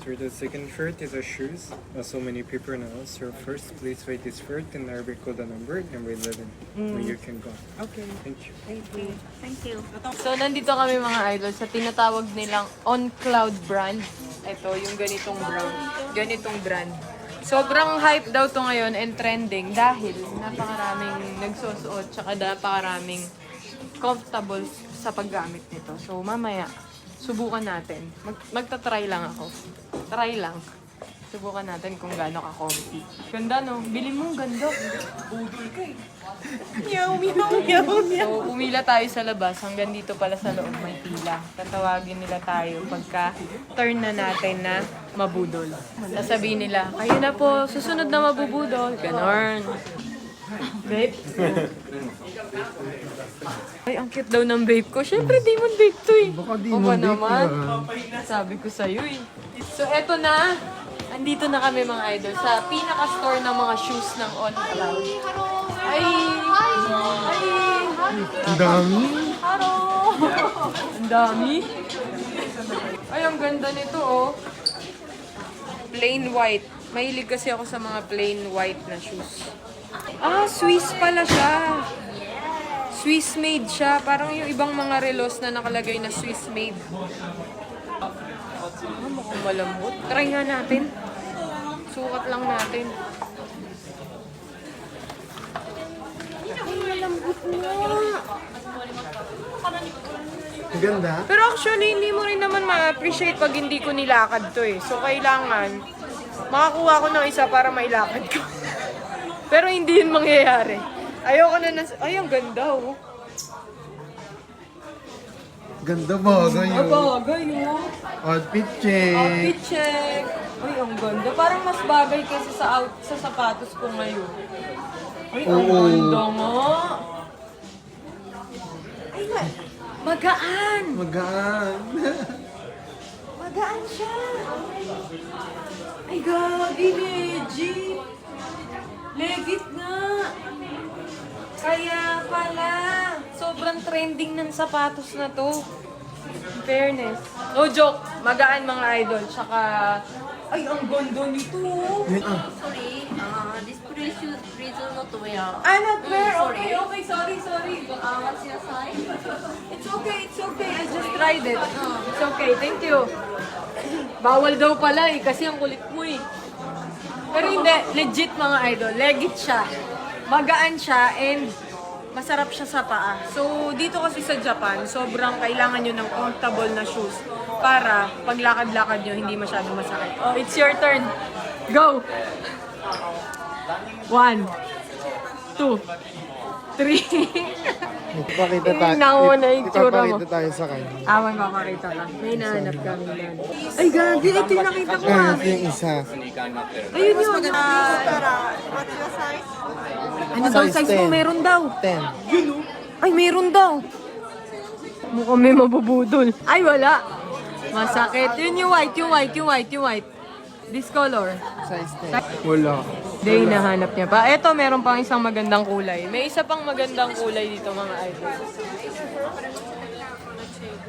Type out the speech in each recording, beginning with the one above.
So the second shirt is a shoes. Also many people now. So first, please write this shirt in Arabic code the number number 11. When you can go. Okay. Thank you. Thank you. Thank you. So, nandito kami mga idol sa tinatawag nilang On Cloud brand. Ito, yung ganitong brand. Ganitong brand. Sobrang hype daw to ngayon and trending dahil napakaraming nagsusuot tsaka napakaraming comfortable sa paggamit nito. So, mamaya, subukan natin. Mag magta-try lang ako. Try lang. Subukan natin kung gaano ka-comfy. Ganda no? Bili mo, ganda. Budol ka eh. Meow, meow, meow, meow. So, pumila tayo sa labas. Hanggang dito pala sa loob may pila. Tatawagin nila tayo pagka turn na natin na mabudol. Sasabihin nila, kayo na po, susunod na mabubudol. Ganon. Babe? Ay, ang cute daw ng babe ko. Siyempre, demon babe to eh. Baka demon babe naman? ka. Sabi ko sa'yo eh. So, eto na. Andito na kami mga idol sa pinaka-store ng mga shoes ng On Cloud. Ay! Ay! Ang dami. Haro! Ang dami. Ay, ang ganda nito, oh. Plain white. Mahilig kasi ako sa mga plain white na shoes. Ah, Swiss pala siya. Swiss made siya. Parang yung ibang mga relos na nakalagay na Swiss made. Ah, mukhang malambot. Try nga natin. Sukat lang natin. Ay, malambot nga. Ang ganda. Pero actually, hindi mo rin naman ma-appreciate pag hindi ko nilakad to eh. So, kailangan makakuha ko ng isa para mailakad ko. Pero hindi yun mangyayari. Ayoko na nas... Ay, ang ganda oh. Ganda bagay yun. Bagay oh. Outfit check. Outfit check. Ay, ang ganda. Parang mas bagay kaysa sa out sa sapatos ko ngayon. Ay, ang Oo. ganda nga. Ay, ma- magaan. Magaan. Magaan siya. Ay, gagi, legit. Legit nga. Kaya pala, sobrang trending ng sapatos na to. In fairness. No joke, magaan mga idol. Tsaka, ay, ang ganda nito. Ah. Sorry, uh, this shoes, please not wear. Ah, not fair. sorry. Okay, okay. Sorry, sorry. Uh, what's your size? It's okay, it's okay. I just tried it. It's okay, thank you. Bawal daw pala eh, kasi ang kulit mo eh. Pero hindi, legit mga idol. Legit siya. Magaan siya and masarap siya sa paa. So, dito kasi sa Japan, sobrang kailangan nyo ng comfortable na shoes para paglakad-lakad nyo, hindi masyado masakit. Oh, it's your turn. Go! One, two, three. Ipapakita tayo. Nakuha na yung tsura mo. Ipapakita tayo sa kanya. Awan makakita ka. May nahanap kami yan. Ay, gagi. Ito yung nakita ko Ah, ah. ito yung isa. Ayun yun. what's your size? Ano daw Size mo? 10. Meron daw. 10. Ay, meron daw. Mukhang may mabubudol. Ay, wala. Masakit. Yun yung white, yung white, yung white, yung white. This color. Size 10. Wala. Day, nahanap niya pa. Eto, meron pang isang magandang kulay. May isa pang magandang kulay dito, mga idol.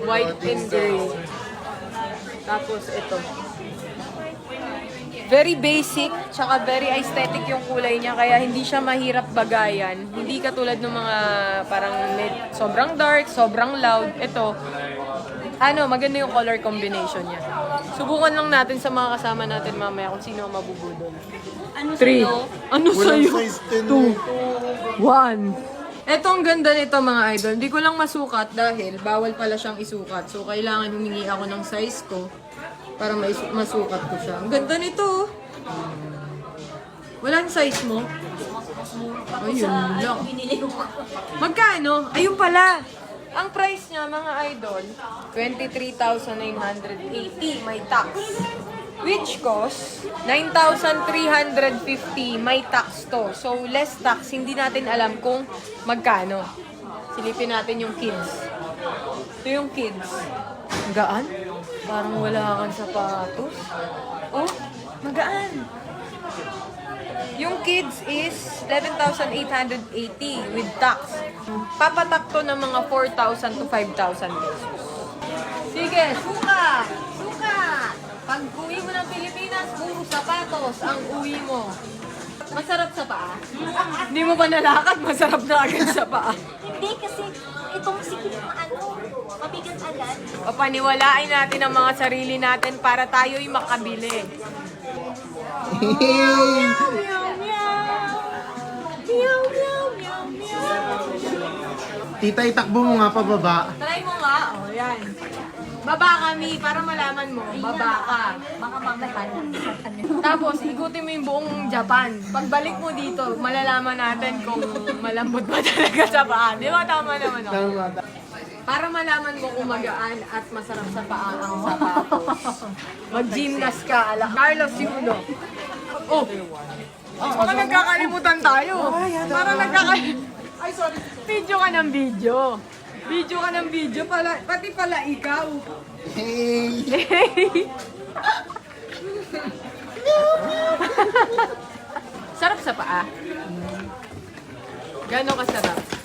White and gray. Tapos, ito. Very basic, tsaka very aesthetic yung kulay niya, kaya hindi siya mahirap bagayan. Hindi katulad ng mga parang sobrang dark, sobrang loud. Ito, ano, maganda yung color combination niya. Subukan lang natin sa mga kasama natin mamaya kung sino ang mabubudol. Ano Three. sa'yo? Ano Walang sa'yo? size 10 Two. One. Ito ang ganda nito mga idol. Hindi ko lang masukat dahil bawal pala siyang isukat. So, kailangan humingi ako ng size ko para maisu- masukat ko siya. Ang ganda nito. oh. Wala yung size mo? Ayun lang. Binili mo. Magkano? Ayun pala. Ang price niya, mga idol, 23,980 may tax. Which cost 9,350 may tax to. So, less tax. Hindi natin alam kung magkano. Silipin natin yung kids. Ito yung kids. Magaan? Parang wala kang sapatos. Oh, magaan. Yung kids is 11,880 with tax. Papatak to ng mga 4,000 to 5,000 pesos. Sige, suka! Suka! Pag uwi mo ng Pilipinas, puro sapatos ang uwi mo. Masarap sa paa. Hindi mo pa nalakad, masarap na agad sa paa. Hindi kasi itong sikip O paniwalain natin ang mga sarili natin para tayo'y makabili. Tita, itakbo mo nga pababa. Try mo nga, o yan. Baba kami para malaman mo, baba ka. Baka mamaya Tapos, ikutin mo yung buong Japan. Pagbalik mo dito, malalaman natin kung malambot ba talaga sa paa. Di ba? Tama naman ako. Tama. Para malaman mo kung magaan at masarap sa paa ang sapatos. Mag-gymnast ka, ala Carlos Yulo. Oh! Baka nagkakalimutan tayo. Para nagkakalimutan. Ay, sorry. Video ka ng video. Video ka ng video. Pala, pati pala ikaw. Hey! Sarap sa paa. Gano'ng kasarap?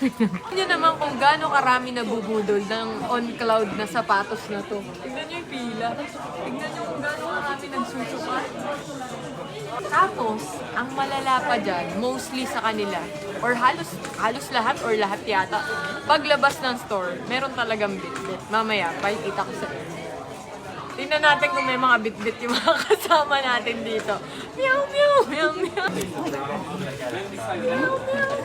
Tingnan naman kung gaano karami nabubudol ng on-cloud na sapatos na to. Tingnan nyo yung pila. Tingnan nyo kung gaano karami nagsusukat. Tapos, ang malala pa dyan, mostly sa kanila, or halos, halos lahat or lahat yata, paglabas ng store, meron talagang bit-bit. Mamaya, pakikita ko sa inyo. Tingnan natin kung may mga bit-bit yung mga kasama natin dito. Meow, meow, meow, meow. Okay.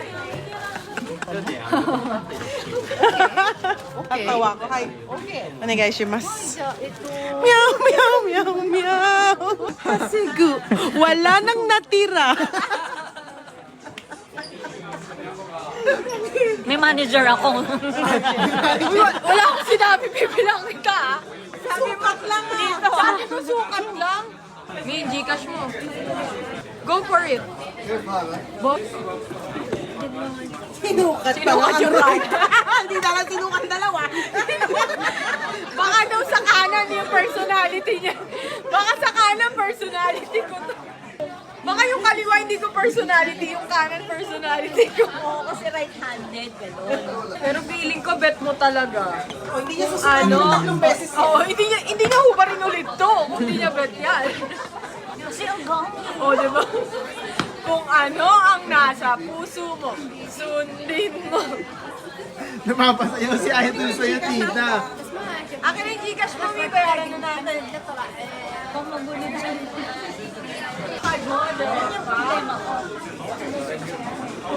Tawa ko. Hi. Onegai shimasu. Meow, meow, meow, meow. Hasigu. Wala nang natira. May manager ako. Wala, akong sinabi, bibilang kita ah. Mak lang dito. Sabi ko sukat lang. May Gcash mo. Go for it. Boss. Sinukat pa Sinukat lang. yung right. Hindi na lang sinukat dalawa. Baka daw sa kanan yung personality niya. Baka sa kanan personality ko to. Baka yung kaliwa hindi ko personality, yung kanan personality ko. Oo, kasi right-handed, gano'n. Pero feeling ko bet mo talaga. O, hindi niya susunod Ano? ng tatlong beses. Oo, hindi niya, hindi niya hubarin ulit to. Kung hindi niya bet yan. Kasi ang gawin. O, di ba? Kung ano ang nasa puso mo, sundin mo. Napapasayaw si Idol sa'yo, tita. Akin yung Gcash mo, may bayaran na natin. Kung magulit siya.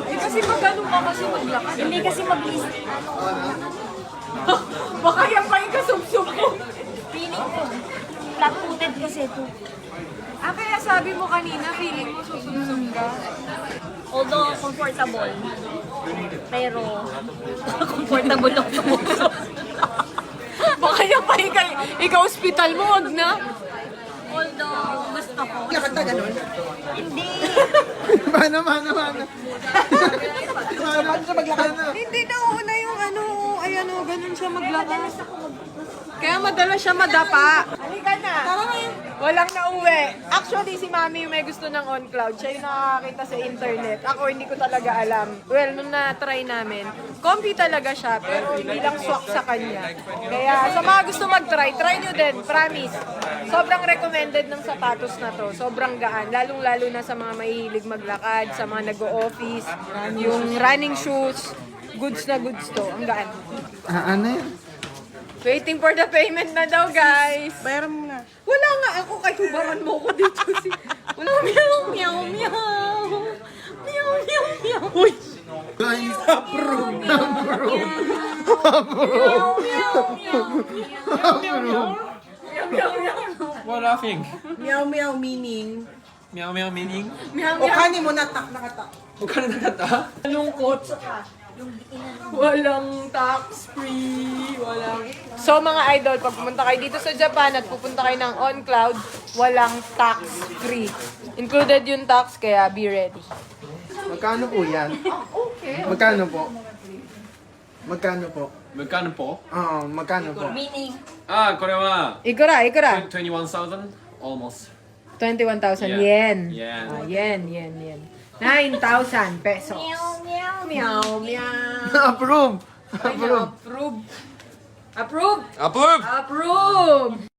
Eh, kasi pag ganun ka kasi maglakad. Hindi kasi mabilis. Baka yan pa yung kasubsob mo. Feeling ko. Flat-footed kasi ito. Ah, kaya sabi mo kanina, feeling mo susubsob ka. Although comfortable. Pero, comfortable lang sa puso. Baka yung kay- ikaw hospital mo, wag na. Although, gusto ko. Lakad na ganun. Hindi. Mana, mana, mana. Siya maglakad? Hindi na una ano, ganun siya maglakad. Kaya madalas siya madapa. Halika na. Walang nauwi. Actually, si Mami yung may gusto ng on-cloud. Siya yung nakakita sa internet. Ako, hindi ko talaga alam. Well, nung na-try namin, comfy talaga siya, pero hindi lang swak sa kanya. Kaya sa mga gusto mag-try, try nyo din. Promise. Sobrang recommended ng sapatos na to. Sobrang gaan. Lalong-lalo na sa mga mahihilig maglakad, sa mga nag-o-office, yung running shoes. Goods na goods to. Ang gaan. Ah, ano yan? Waiting for the payment na daw, guys. Bayaran mo na. Wala nga ako kahit hubaran mo ko dito. Si... Wala, meow, meow, meow. Meow, meow, meow. Uy! Guys, approve. Approve. Approve. What laughing? Meow, meow, meaning. Meow meow meaning? Meow, O meow. kanin mo natak, nakatak. Huwag ka na nakata. Lungkot. Walang tax free, walang... So mga idol, pag pumunta kayo dito sa Japan at pupunta kayo ng on-cloud, walang tax free. Included yung tax, kaya be ready. Magkano po yan? Magkano po? Magkano po? Magkano po? Oo, magkano po? Meaning, Ah, これは Ikura, ikura. 21,000 almost. 21,000 Yeah. yen. Yen. Ah, yen, yen, yen. 9,000 pesos. meow, meow, Meow, meow. Approve. Approve. Approve. Approve. Approve! Approve.